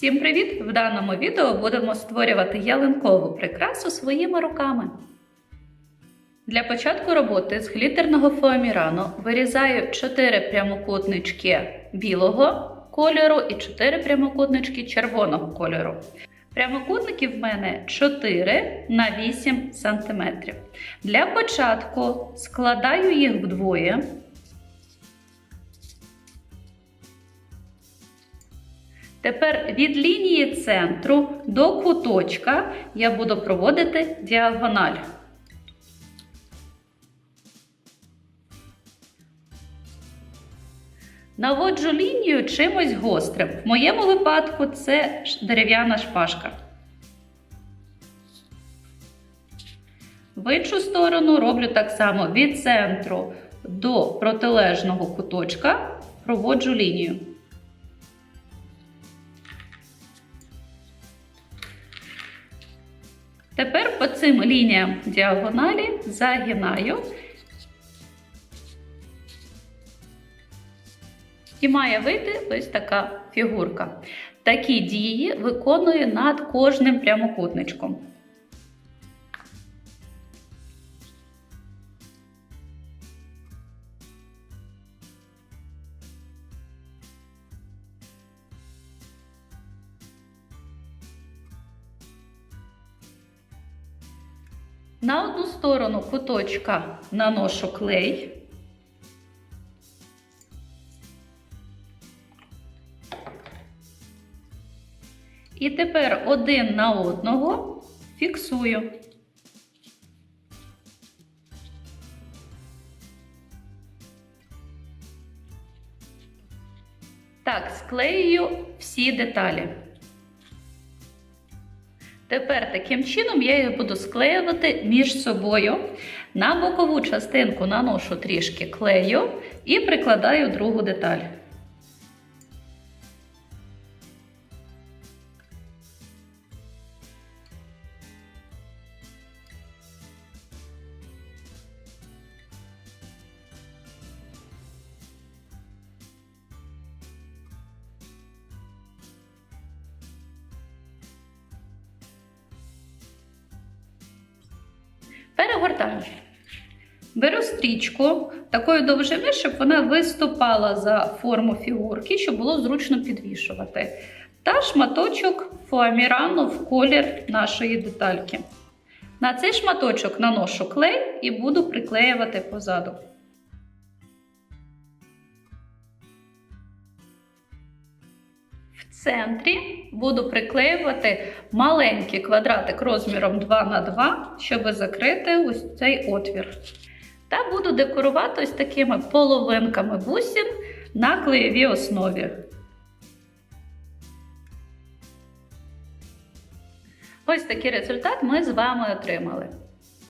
Всім привіт! В даному відео будемо створювати ялинкову прикрасу своїми руками. Для початку роботи з глітерного фоамірану вирізаю 4 прямокутнички білого кольору і 4 прямокутнички червоного кольору. Прямокутників в мене 4 на 8 см. Для початку складаю їх вдвоє. Тепер від лінії центру до куточка я буду проводити діагональ. Наводжу лінію чимось гострим. В моєму випадку це дерев'яна шпажка. В іншу сторону роблю так само від центру до протилежного куточка проводжу лінію. Тепер по цим лініям діагоналі загинаю. І має вийти ось така фігурка. Такі дії виконую над кожним прямокутничком. На одну сторону куточка наношу клей. І тепер один на одного фіксую. Так, склеюю всі деталі. Тепер таким чином я їх буду склеювати між собою. На бокову частинку наношу трішки клею і прикладаю другу деталь. Перегортаю. Беру стрічку такої довжини, щоб вона виступала за форму фігурки, щоб було зручно підвішувати. Та шматочок фоамірану в колір нашої детальки. На цей шматочок наношу клей і буду приклеювати позаду. В центрі буду приклеювати маленький квадратик розміром 2 на 2, щоб закрити ось цей отвір. Та буду декорувати ось такими половинками бусин на клеєвій основі. Ось такий результат ми з вами отримали.